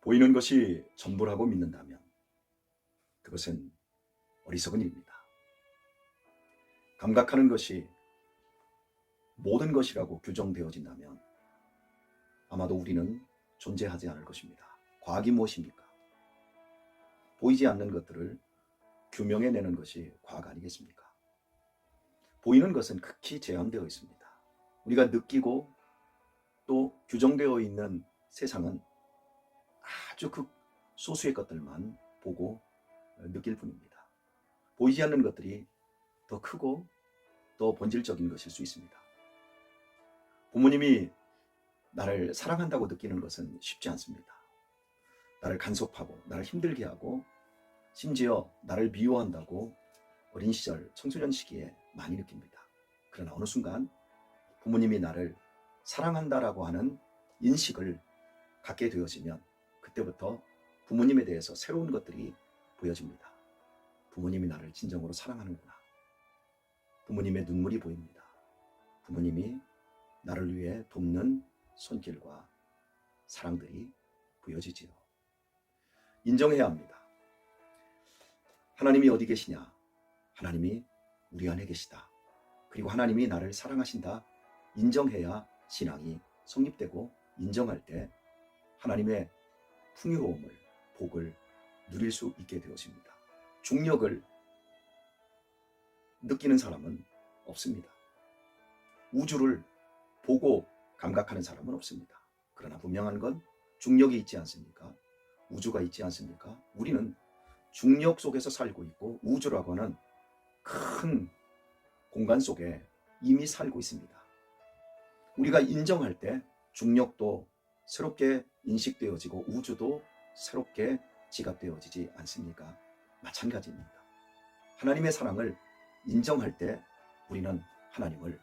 보이는 것이 전부라고 믿는다면 그것은 어리석은 일입니다. 감각하는 것이 모든 것이라고 규정되어진다면 아마도 우리는 존재하지 않을 것입니다. 과학이 무엇입니까? 보이지 않는 것들을 규명해내는 것이 과학 아니겠습니까? 보이는 것은 극히 제한되어 있습니다. 우리가 느끼고 또 규정되어 있는 세상은 아주 극 소수의 것들만 보고 느낄 뿐입니다. 보이지 않는 것들이 더 크고 더 본질적인 것일 수 있습니다. 부모님이 나를 사랑한다고 느끼는 것은 쉽지 않습니다. 나를 간섭하고 나를 힘들게 하고 심지어 나를 미워한다고 어린 시절 청소년 시기에 많이 느낍니다. 그러나 어느 순간 부모님이 나를 사랑한다라고 하는 인식을 갖게 되어지면 그때부터 부모님에 대해서 새로운 것들이 보여집니다. 부모님이 나를 진정으로 사랑하는구나. 부모님의 눈물이 보입니다. 부모님이 나를 위해 돕는 손길과 사랑들이 보여지지요. 인정해야 합니다. 하나님이 어디 계시냐? 하나님이 우리 안에 계시다. 그리고 하나님이 나를 사랑하신다. 인정해야 신앙이 성립되고 인정할 때 하나님의 풍요로움을, 복을 누릴 수 있게 되어집니다. 중력을 느끼는 사람은 없습니다. 우주를 보고 감각하는 사람은 없습니다. 그러나 분명한 건 중력이 있지 않습니까? 우주가 있지 않습니까? 우리는 중력 속에서 살고 있고 우주라고 하는 큰 공간 속에 이미 살고 있습니다. 우리가 인정할 때 중력도 새롭게 인식되어지고 우주도 새롭게 지각되어지지 않습니까? 마찬가지입니다. 하나님의 사랑을 인정할 때 우리는 하나님을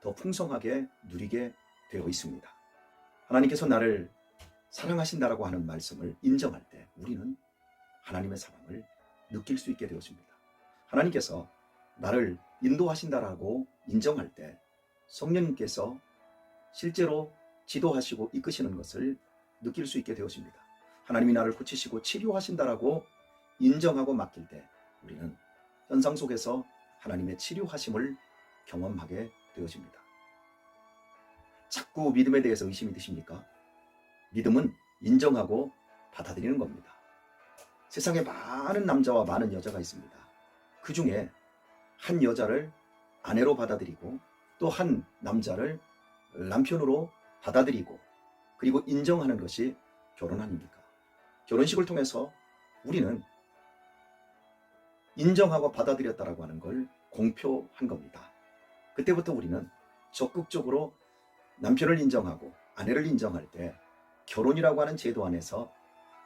더 풍성하게 누리게 되어 있습니다. 하나님께서 나를 사랑하신다라고 하는 말씀을 인정할 때 우리는 하나님의 사랑을 느낄 수 있게 되었습니다. 하나님께서 나를 인도하신다라고 인정할 때 성령님께서 실제로 지도하시고 이끄시는 것을 느낄 수 있게 되었습니다. 하나님이 나를 고치시고 치료하신다라고 인정하고 맡길 때 우리는 현상 속에서 하나님의 치료하심을 경험하게 되어집니다. 자꾸 믿음에 대해서 의심이 드십니까? 믿음은 인정하고 받아들이는 겁니다. 세상에 많은 남자와 많은 여자가 있습니다. 그 중에 한 여자를 아내로 받아들이고 또 한 남자를 남편으로 받아들이고 그리고 인정하는 것이 결혼 아닙니까? 결혼식을 통해서 우리는 인정하고 받아들였다라고 하는 걸 공표한 겁니다. 그때부터 우리는 적극적으로 남편을 인정하고 아내를 인정할 때 결혼이라고 하는 제도 안에서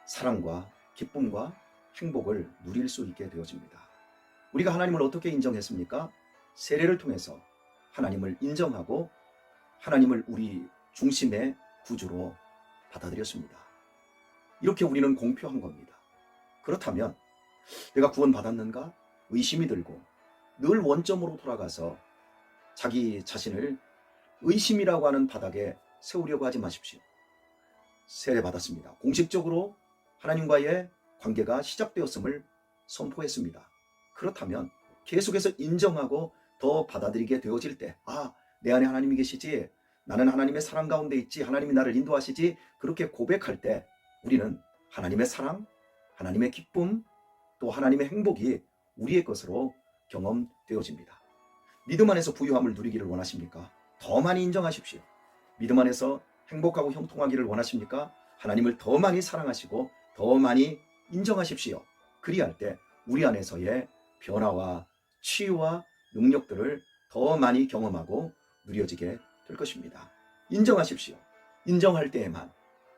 사랑과 기쁨과 행복을 누릴 수 있게 되어집니다. 우리가 하나님을 어떻게 인정했습니까? 세례를 통해서 하나님을 인정하고 하나님을 우리 중심의 구주로 받아들였습니다. 이렇게 우리는 공표한 겁니다. 그렇다면 내가 구원받았는가? 의심이 들고 늘 원점으로 돌아가서 자기 자신을 의심이라고 하는 바닥에 세우려고 하지 마십시오. 세례 받았습니다. 공식적으로 하나님과의 관계가 시작되었음을 선포했습니다. 그렇다면 계속해서 인정하고 더 받아들이게 되어질 때, 아, 내 안에 하나님이 계시지, 나는 하나님의 사랑 가운데 있지, 하나님이 나를 인도하시지, 그렇게 고백할 때 우리는 하나님의 사랑, 하나님의 기쁨, 또 하나님의 행복이 우리의 것으로 경험되어집니다. 믿음 안에서 부유함을 누리기를 원하십니까? 더 많이 인정하십시오. 믿음 안에서 행복하고 형통하기를 원하십니까? 하나님을 더 많이 사랑하시고 더 많이 인정하십시오. 그리할 때 우리 안에서의 변화와 치유와 능력들을 더 많이 경험하고 누려지게 될 것입니다. 인정하십시오. 인정할 때에만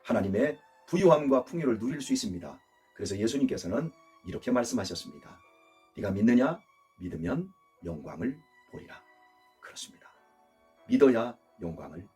하나님의 부유함과 풍요를 누릴 수 있습니다. 그래서 예수님께서는 이렇게 말씀하셨습니다. 네가 믿느냐? 믿으면 영광을 보리라. 그렇습니다. 믿어야 영광을